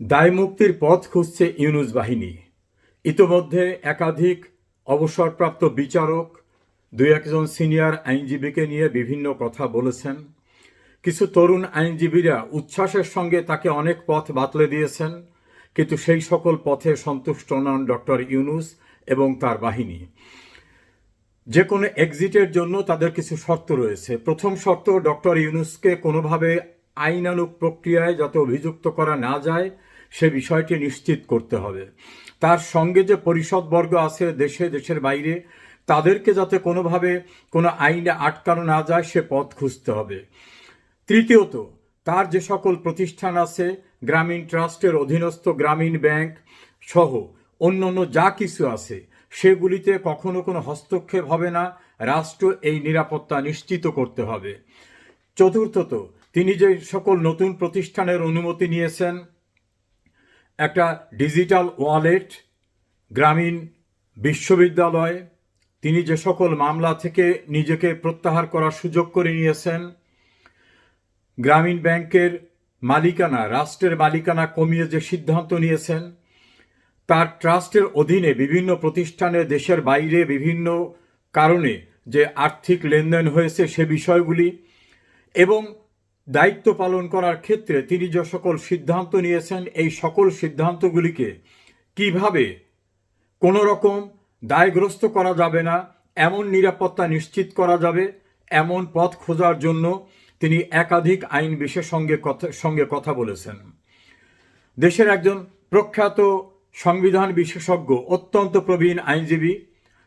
দায়মুক্তির পথ খুঁজছে ইউনুস বাহিনী। ইতোমধ্যে একাধিক অবসরপ্রাপ্ত বিচারক, দুই একজন সিনিয়র আইনজীবীকে নিয়ে বিভিন্ন কথা বলেছেন। কিছু তরুণ আইনজীবীরা উচ্ছ্বাসের সঙ্গে তাকে অনেক পথ বাতলে দিয়েছেন, কিন্তু সেই সকল পথে সন্তুষ্ট নন ডক্টর ইউনুস এবং তার বাহিনী। যে কোনো এক্সিটের জন্য তাদের কিছু শর্ত রয়েছে। প্রথম শর্ত, ডক্টর ইউনুসকে কোনোভাবে আইনানুগ প্রক্রিয়ায় যাতে অভিযুক্ত করা না যায় সে বিষয়টি নিশ্চিত করতে হবে। তার সঙ্গে যে পরিষদবর্গ আছে দেশে, দেশের বাইরে, তাদেরকে যাতে কোনোভাবে কোনো আইনে আটকানো না যায়, সে পথ খুঁজতে হবে। তৃতীয়ত, তার যে সকল প্রতিষ্ঠান আছে, গ্রামীণ ট্রাস্টের অধীনস্থ গ্রামীণ ব্যাংক সহ অন্যান্য যা কিছু আছে, সেগুলিতে কখনো কোনো হস্তক্ষেপ হবে না। রাষ্ট্র এই নিরাপত্তা নিশ্চিত করতে হবে। চতুর্থত, তিনি যে সকল নতুন প্রতিষ্ঠানের অনুমতি নিয়েছেন একটা ডিজিটাল ওয়ালেট গ্রামীণ বিশ্ববিদ্যালয়, তিনি যে সকল মামলা থেকে নিজেকে প্রত্যাহার করার সুযোগ করে নিয়েছেন, গ্রামীণ ব্যাংকের মালিকানা, রাষ্ট্রের মালিকানা কমিয়ে যে সিদ্ধান্ত নিয়েছেন, তার ট্রাস্টের অধীনে বিভিন্ন প্রতিষ্ঠানে দেশের বাইরে বিভিন্ন কারণে যে আর্থিক লেনদেন হয়েছে সে বিষয়গুলি, এবং দায়িত্ব পালন করার ক্ষেত্রে তিনি যে সকল সিদ্ধান্ত নিয়েছেন, এই সকল সিদ্ধান্তগুলিকে কীভাবে কোনো রকম দায়গ্রস্ত করা যাবে না, এমন নিরাপত্তা নিশ্চিত করা যাবে, এমন পথ খোঁজার জন্য তিনি একাধিক আইন বিশেষজ্ঞ কথা, সঙ্গে কথা বলেছেন। দেশের একজন প্রখ্যাত সংবিধান বিশেষজ্ঞ, অত্যন্ত প্রবীণ আইনজীবী,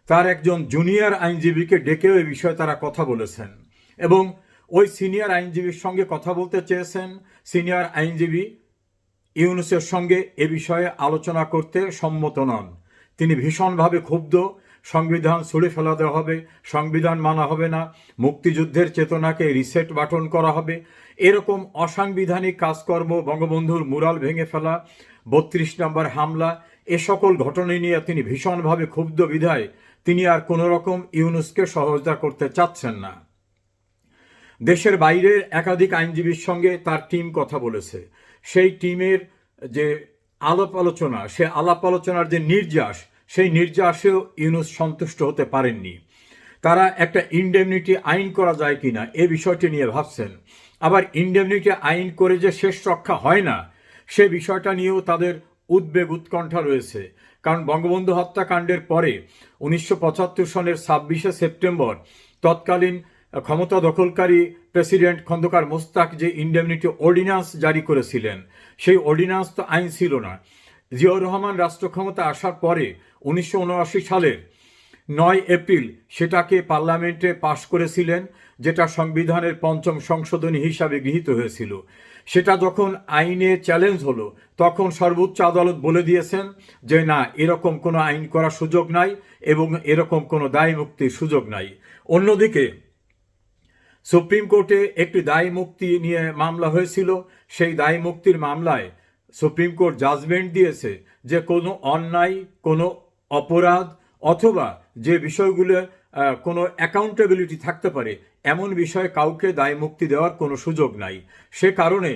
তার একজন জুনিয়র আইনজীবীকে ডেকেও এ বিষয়ে তারা কথা বলেছেন এবং ওই সিনিয়র আইনজীবীর সঙ্গে কথা বলতে চেয়েছেন। সিনিয়র আইনজীবী ইউনুসের সঙ্গে এ বিষয়ে আলোচনা করতে সম্মত নন। তিনি ভীষণভাবে ক্ষুব্ধ। সংবিধান ছুড়ে ফেলা দেওয়া হবে, সংবিধান মানা হবে না, মুক্তিযুদ্ধের চেতনাকে রিসেট বাটন করা হবে। এরকম অসাংবিধানিক কাজকর্ম বঙ্গবন্ধুর মুরাল ভেঙে ফেলা, বত্রিশ নম্বর হামলা, এ সকল ঘটনা নিয়ে তিনি ভীষণভাবে ক্ষুব্ধ বিধায় তিনি আর কোনো রকম ইউনুসকে সহযোগিতা করতে চাচ্ছেন না। দেশের বাইরের একাধিক আইনজীবীর সঙ্গে তার টিম কথা বলেছে। সেই টিমের যে আলাপ আলোচনা, সে আলাপ আলোচনার যে নির্যাস, সেই নির্যাসেও ইউনুস সন্তুষ্ট হতে পারেননি। তারা একটা ইন্ডেমনিটি আইন করা যায় কিনা এ বিষয়টি নিয়ে ভাবছেন। আবার ইন্ডেমনিটি আইন করে যে শেষ রক্ষা হয় না, সে বিষয়টা নিয়েও তাদের উদ্বেগ উৎকণ্ঠা রয়েছে। কারণ বঙ্গবন্ধু হত্যাকাণ্ডের পরে উনিশশো পঁচাত্তর সনের ছাব্বিশে সেপ্টেম্বর তৎকালীন ক্ষমতা দখলকারী প্রেসিডেন্ট খন্দকার মোস্তাক যে ইন্ডেমনিটি অর্ডিন্যান্স জারি করেছিলেন, সেই অর্ডিন্যান্স তো আইন ছিল না। জিয়াউর রহমান রাষ্ট্র ক্ষমতা আসার পরে উনিশশো উনআশি সালের নয় এপ্রিল সেটাকে পার্লামেন্টে পাশ করেছিলেন, যেটা সংবিধানের পঞ্চম সংশোধনী হিসাবে গৃহীত হয়েছিল। সেটা যখন আইনে চ্যালেঞ্জ হলো, তখন সর্বোচ্চ আদালত বলে দিয়েছেন যে, না, এরকম কোনো আইন করার সুযোগ নাই এবং এরকম কোনো দায় মুক্তির সুযোগ নাই। অন্যদিকে সুপ্রিম কোর্টে একটি দায়ী মুক্তি নিয়ে মামলা হয়েছিল। সেই দায়ী মুক্তির মামলায় সুপ্রিম কোর্ট জাজমেন্ট দিয়েছে যে কোনো অন্যায়, কোনো অপরাধ অথবা যে বিষয়গুলো কোনো অ্যাকাউন্টেবিলিটি থাকতে পারে, এমন বিষয়ে কাউকে দায় মুক্তি দেওয়ার কোনো সুযোগ নাই। সে কারণে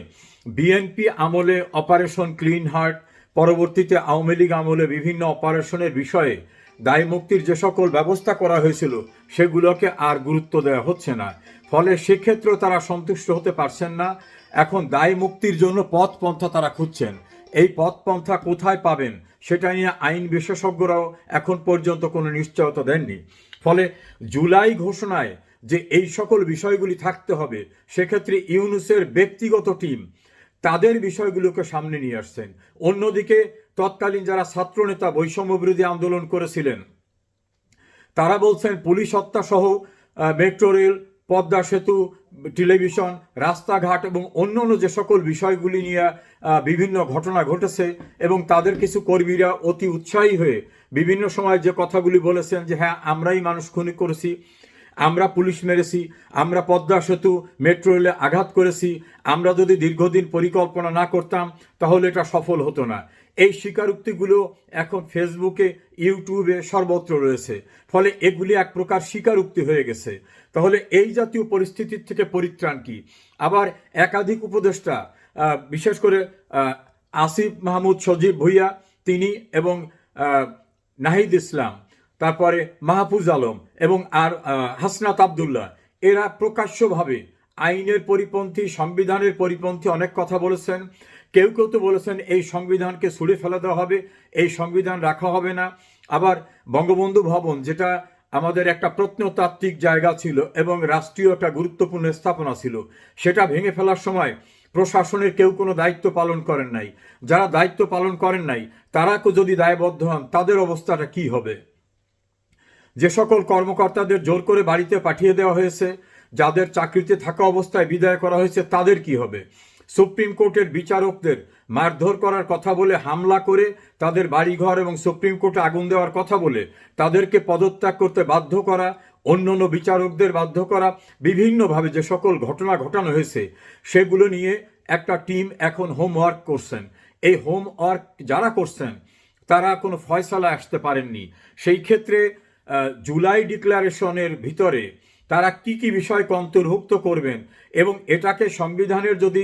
বিএনপি আমলে অপারেশন ক্লিন হার্ট পরবর্তীতে আওয়ামী লীগ আমলে বিভিন্ন অপারেশনের বিষয়ে দায় মুক্তির যে সকল ব্যবস্থা করা হয়েছিল, সেগুলোকে আর গুরুত্ব দেওয়া হচ্ছে না। ফলে সেক্ষেত্রেও তারা সন্তুষ্ট হতে পারছেন না। এখন দায় মুক্তির জন্য পথ পন্থা তারা খুঁজছেন। এই পথ পন্থা কোথায় পাবেন, সেটা নিয়ে আইন বিশেষজ্ঞরাও এখন পর্যন্ত কোনো নিশ্চয়তা দেননি। ফলে জুলাই ঘোষণায় যে এই সকল বিষয়গুলি থাকতে হবে, সেক্ষেত্রে ইউনুসের ব্যক্তিগত টিম তাদের বিষয়গুলোকে সামনে নিয়ে আসছেন। অন্যদিকে তৎকালীন যারা ছাত্রনেতা বৈষম্য বিরোধী আন্দোলন করেছিলেন, তারা বলছেন পুলিশ হত্যা সহ মেট্রো রেল, পদ্মা সেতু, টেলিভিশন, রাস্তাঘাট এবং অন্যান্য যে সকল বিষয়গুলি নিয়ে বিভিন্ন ঘটনা ঘটেছে এবং তাদের কিছু কর্মীরা অতি উৎসাহী হয়ে বিভিন্ন সময় যে কথাগুলি বলেছেন যে হ্যাঁ আমরাই মানুষ খুনি করেছি, আমরা পুলিশ মেরেছি, আমরা পদ্মা সেতু, মেট্রো রেলে আঘাত করেছি, আমরা যদি দীর্ঘদিন পরিকল্পনা না করতাম, তাহলে এটা সফল হতো না। এই স্বীকারোক্তিগুলো এখন ফেসবুকে, ইউটিউবে সর্বত্র রয়েছে। ফলে এগুলি এক প্রকার স্বীকারোক্তি হয়ে গেছে। তাহলে এই জাতীয় পরিস্থিতির থেকে পরিত্রাণ কি? আবার একাধিক উপদেষ্টা বিশেষ করে আসিফ মাহমুদ সজীব ভুইয়া, তিনি এবং নাহিদ ইসলাম, তারপরে মাহফুজ আলম এবং আর হাসনাত আবদুল্লাহ, এরা প্রকাশ্যভাবে আইনের পরিপন্থী, সংবিধানের পরিপন্থী অনেক কথা বলেছেন। কেউ কেউ তো বলেছেন, এই সংবিধানকে ছুঁড়ে ফেলে দেওয়া হবে, এই সংবিধান রাখা হবে না। আবার বঙ্গবন্ধু ভবন, যেটা আমাদের একটা প্রত্নতাত্ত্বিক জায়গা ছিল এবং রাষ্ট্রীয় একটা গুরুত্বপূর্ণ স্থাপনা ছিল, সেটা ভেঙে ফেলার সময় প্রশাসনের কেউ কোনো দায়িত্ব পালন করেন নাই। যারা দায়িত্ব পালন করেন নাই, তারা যদি দায়বদ্ধ হন, তাদের অবস্থাটা কি হবে? যে সকল কর্মকর্তাদের জোর করে বাড়িতে পাঠিয়ে দেওয়া হয়েছে যাদের চাকরিতে থাকা অবস্থায় বিদায় করা হয়েছে, তাদের কি হবে? সুপ্রিম কোর্টের বিচারকদের মারধর করার কথা বলে হামলা করে তাদের বাড়িঘর এবং সুপ্রিম কোর্টে আগুন দেওয়ার কথা বলে তাদেরকে পদত্যাগ করতে বাধ্য করা, অন্যান্য বিচারকদের বাধ্য করা, বিভিন্নভাবে যে সকল ঘটনা ঘটানো হয়েছে, সেগুলো নিয়ে একটা টিম এখন হোমওয়ার্ক করছেন। এই হোমওয়ার্ক যারা করছেন, তারা কোনো ফয়সালা আসতে পারেননি। সেই ক্ষেত্রে জুলাই ডিক্লারেশনের ভিতরে তারা কি কি বিষয়কে অন্তর্ভুক্ত করবেন? এবং এটাকে সংবিধানের যদি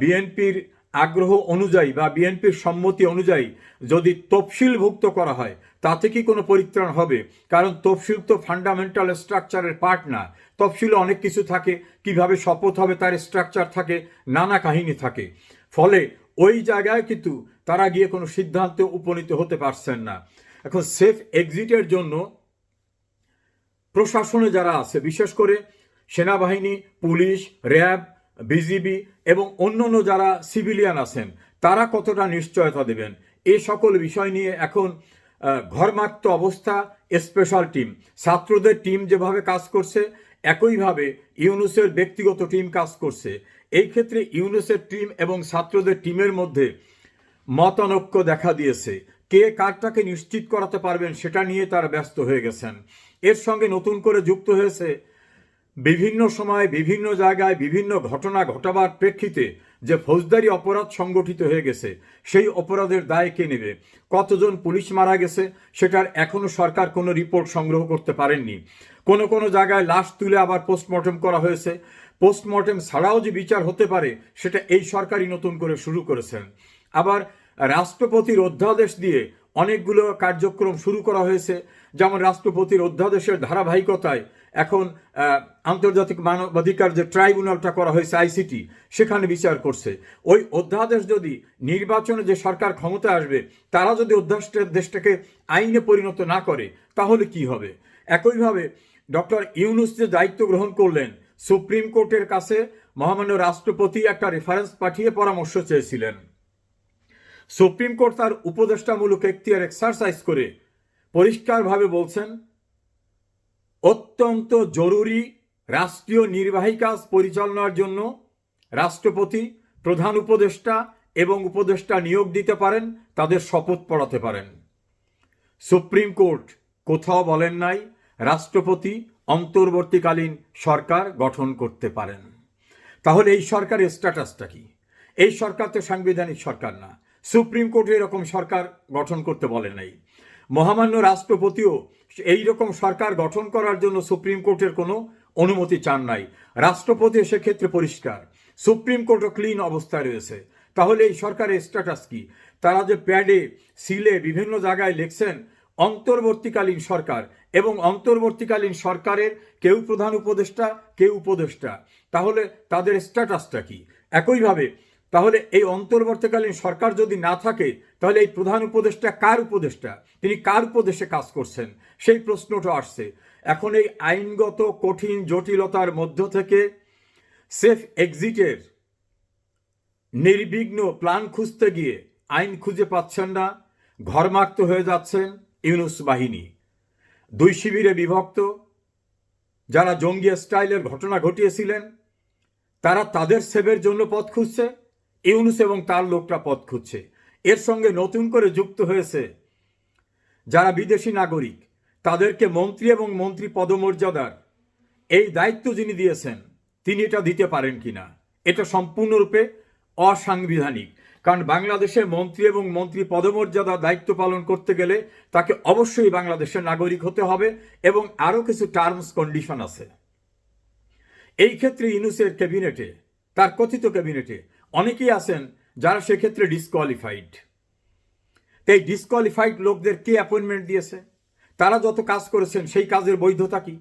বিএনপির আগ্রহ অনুযায়ী বা বিএনপির সম্মতি অনুযায়ী যদি তফসিলভুক্ত করা হয়, তাতে কি কোনো পরিত্রাণ হবে? কারণ তফসিল তো ফান্ডামেন্টাল স্ট্রাকচারের পার্ট না। তফসিলে অনেক কিছু থাকে, কীভাবে শপথ হবে তার স্ট্রাকচার থাকে, নানা কাহিনী থাকে। ফলে ওই জায়গায় কিন্তু তারা গিয়ে কোনো সিদ্ধান্তে উপনীত হতে পারছেন না। এখন সেফ এক্সিটের জন্য প্রশাসনে যারা আছে, বিশেষ করে সেনাবাহিনী, পুলিশ, র্যাব, বিজিবি এবং অন্যান্য যারা সিভিলিয়ান আছেন, তারা কতটা নিশ্চয়তা দেবেন? এ সকল বিষয় নিয়ে এখন ঘরমাক্ত অবস্থা স্পেশাল টিম ছাত্রদের টিম যেভাবে কাজ করছে, একইভাবে ইউনুসের ব্যক্তিগত টিম কাজ করছে। এই ক্ষেত্রে ইউনুসের টিম এবং ছাত্রদের টিমের মধ্যে মতানৈক্য দেখা দিয়েছে। কে কারটাকে নিশ্চিত করাতে পারবেন, সেটা নিয়ে তারা ব্যস্ত হয়ে গেছেন। এর সঙ্গে নতুন করে যুক্ত হয়েছে বিভিন্ন সময়, বিভিন্ন জায়গায় বিভিন্ন ঘটনা ঘটাবার প্রেক্ষিতে যে ফৌজদারি অপরাধ সংগঠিত হয়ে গেছে, সেই অপরাধের দায় কে নেবে? কতজন পুলিশ মারা গেছে? সেটার এখনও সরকার কোনো রিপোর্ট সংগ্রহ করতে পারেননি। কোনো কোনো জায়গায় লাশ তুলে আবার পোস্টমর্টম করা হয়েছে। পোস্টমর্টম ছাড়াও যে বিচার হতে পারে, সেটা এই সরকারই নতুন করে শুরু করেছেন। আবার রাষ্ট্রপতির অধ্যাদেশ দিয়ে অনেকগুলো কার্যক্রম শুরু করা হয়েছে, যেমন রাষ্ট্রপতির অধ্যাদেশের ধারাবাহিকতায় এখন আন্তর্জাতিক মানবাধিকার যে ট্রাইব্যুনালটা করা হয়েছে, আইসিটি, সেখানে বিচার করছে। ওই অধ্যাদেশ যদি নির্বাচনে যে সরকার ক্ষমতা আসবে, তারা যদি অধ্যাদেশ দেশটাকে আইনে পরিণত না করে, তাহলে কি হবে? একইভাবে ডক্টর ইউনুস যে দায়িত্ব গ্রহণ করলেন, সুপ্রিম কোর্টের কাছে মহামান্য রাষ্ট্রপতি একটা রেফারেন্স পাঠিয়ে পরামর্শ চেয়েছিলেন। সুপ্রিম কোর্ট তার উপদেষ্টামূলক এখতিয়ার এক্সারসাইজ করে পরিষ্কারভাবে বলছেন, অত্যন্ত জরুরি রাষ্ট্রীয় নির্বাহী কাজ পরিচালনার জন্য রাষ্ট্রপতি, প্রধান উপদেষ্টা এবং উপদেষ্টা নিয়োগ দিতে পারেন, তাদের শপথ পড়াতে পারেন। সুপ্রিম কোর্ট কোথাও বলেন নাই, রাষ্ট্রপতি অন্তর্বর্তীকালীন সরকার গঠন করতে পারেন। তাহলে এই সরকারের স্ট্যাটাসটা কি? এই সরকার তো সাংবিধানিক সরকার না। সুপ্রিম কোর্ট এরকম সরকার গঠন করতে বলে নাই। মহামান্য রাষ্ট্রপতিও এই রকম সরকার গঠন করার জন্য সুপ্রিম কোর্টের কোনো অনুমতি চান নাই। রাষ্ট্রপতি সেক্ষেত্রে পরিষ্কার। সুপ্রিম কোর্টও ক্লিন অবস্থায় রয়েছে। তাহলে এই সরকারের স্ট্যাটাস কি? তারা যে প্যাডে, সিলে বিভিন্ন জায়গায় লিখছেন, অন্তর্বর্তীকালীন সরকার এবং অন্তর্বর্তীকালীন সরকারের কেউ প্রধান উপদেষ্টা, কেউ উপদেষ্টা তাহলে তাদের স্ট্যাটাসটা কি? একইভাবে তাহলে এই অন্তর্বর্তীকালীন সরকার যদি না থাকে, তাহলে এই প্রধান উপদেষ্টা কার উপদেষ্টা? তিনি কার উপদেশে কাজ করছেন? সেই প্রশ্নটা আসছে। এখন এই আইনগত কঠিন জটিলতার মধ্য থেকে সেফ এক্সিটের নির্বিঘ্ন প্ল্যান খুঁজতে গিয়ে আইন খুঁজে পাচ্ছেন না, ঘরমাক্ত হয়ে যাচ্ছেন ইউনুস বাহিনী। দুই শিবিরে বিভক্ত, যারা জঙ্গি স্টাইলের ঘটনা ঘটিয়েছিলেন, তারা তাদের সেবের জন্য পথ খুঁজছে। ইউনুস এবং তার লোকটা পথ খুঁজছে। এর সঙ্গে নতুন করে যুক্ত হয়েছে যারা বিদেশি নাগরিক, তাদেরকে মন্ত্রী এবং মন্ত্রী পদমর্যাদার এই দায়িত্ব যিনি দিয়েছেন, তিনি এটা দিতে পারেন কিনা? এটা সম্পূর্ণরূপে অসাংবিধানিক। কারণ বাংলাদেশের মন্ত্রী এবং মন্ত্রী পদমর্যাদা দায়িত্ব পালন করতে গেলে তাকে অবশ্যই বাংলাদেশের নাগরিক হতে হবে এবং আরও কিছু টার্মস কন্ডিশন আছে। এই ক্ষেত্রে ইনুসের ক্যাবিনেটে, তার কথিত ক্যাবিনেটে অনেকেই আছেন যারা সেক্ষেত্রে ডিসকোয়ালিফাইড তাই ডিসকোয়ালিফাইড লোকদের কে অ্যাপয়েন্টমেন্ট দিয়েছে? তারা যত কাজ করেছেন, সেই কাজের বৈধতা কি?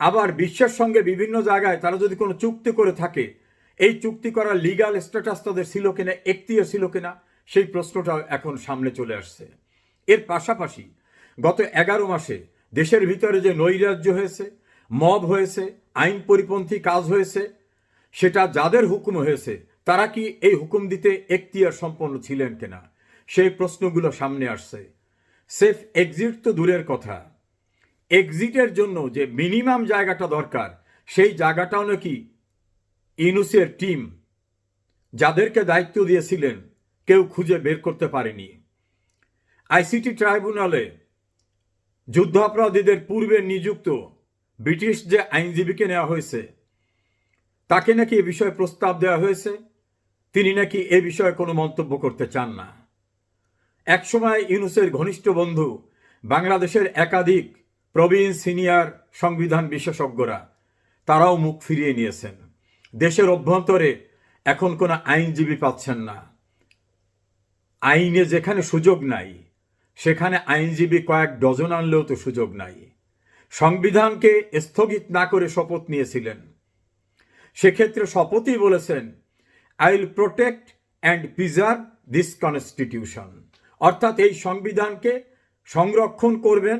আবার বিশ্বের সঙ্গে বিভিন্ন জায়গায় তারা যদি কোনো চুক্তি করে থাকে, এই চুক্তি করার লিগাল স্ট্যাটাস তাদের ছিল কিনা, একটিও ছিল কিনা, সেই প্রশ্নটাও এখন সামনে চলে আসছে। এর পাশাপাশি গত এগারো মাসে দেশের ভিতরে যে নৈরাজ্য হয়েছে, মব হয়েছে আইন পরিপন্থী কাজ হয়েছে, সেটা যাদের হুকুম হয়েছে তারা কি এই হুকুম দিতে এখতিয়ার সম্পন্ন ছিলেন কিনা? সেই প্রশ্নগুলো সামনে আসছে। সেফ এক্সিট তো দূরের কথা। এক্সিটের জন্য যে মিনিমাম জায়গাটা দরকার, সেই জায়গাটাও নাকি ইনুসের টিম যাদেরকে দায়িত্ব দিয়েছিলেন, কেউ খুঁজে বের করতে পারেনি। আইসিটি ট্রাইব্যুনালে যুদ্ধাপরাধীদের পূর্বে নিযুক্ত ব্রিটিশ যে আইনজীবীকে নেওয়া হয়েছে, তাকে নাকি এ বিষয়ে প্রস্তাব দেওয়া হয়েছে? তিনি নাকি এ বিষয়ে কোনো মন্তব্য করতে চান না। একসময় ইউনুসের ঘনিষ্ঠ বন্ধু, বাংলাদেশের একাধিক প্রবীণ সিনিয়র সংবিধান বিশেষজ্ঞরা, তারাও মুখ ফিরিয়ে নিয়েছেন। দেশের অভ্যন্তরে এখন কোনো আইনজীবী পাচ্ছেন না। আইনে যেখানে সুযোগ নাই, সেখানে আইনজীবী কয়েক ডজন আনলেও তো সুযোগ নাই। সংবিধানকে স্থগিত না করে শপথ নিয়েছিলেন। সেক্ষেত্রে শপথই বলেছেন I will protect and preserve this constitution অর্থাৎ এই সংবিধানকে সংরক্ষণ করবেন,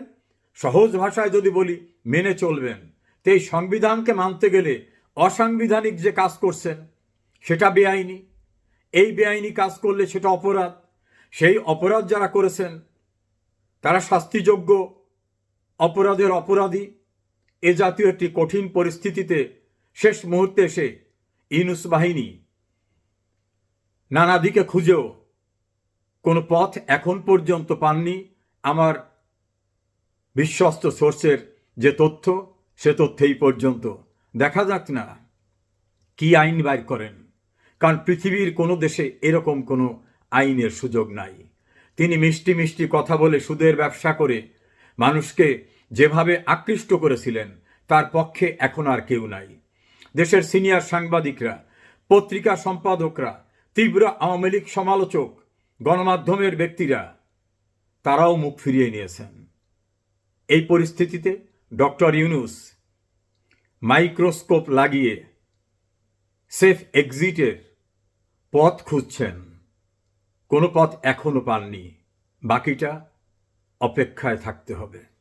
সহজ ভাষায় যদি বলি, মেনে চলবেন। তো এই সংবিধানকে মানতে গেলে অসাংবিধানিক যে কাজ করছেন, সেটা বেআইনি। এই বেআইনি কাজ করলে সেটা অপরাধ। সেই অপরাধ যারা করেছেন, তারা শাস্তিযোগ্য অপরাধের অপরাধী। এ জাতীয় একটি কঠিন পরিস্থিতিতে শেষ মুহূর্তে এসে ইনুস বাহিনী নানা দিকে খুঁজেও কোনো পথ এখন পর্যন্ত পাননি। আমার বিশ্বস্ত সোর্সের যে তথ্য, সে তথ্যেই পর্যন্ত। দেখা যাক না কি আইন বাইর করেন, কারণ পৃথিবীর কোনো দেশে এরকম কোনো আইনের সুযোগ নাই। তিনি মিষ্টি মিষ্টি কথা বলে সুদের ব্যবসা করে মানুষকে যেভাবে আকৃষ্ট করেছিলেন, তার পক্ষে এখন আর কেউ নাই। দেশের সিনিয়র সাংবাদিকরা, পত্রিকা সম্পাদকরা তীব্র আওয়ামী লীগ সমালোচক গণমাধ্যমের ব্যক্তিরা, তারাও মুখ ফিরিয়ে নিয়েছেন। এই পরিস্থিতিতে ডক্টর ইউনুস মাইক্রোস্কোপ লাগিয়ে সেফ এক্সিটের পথ খুঁজছেন। কোনো পথ এখনও পাননি, বাকিটা অপেক্ষায় থাকতে হবে।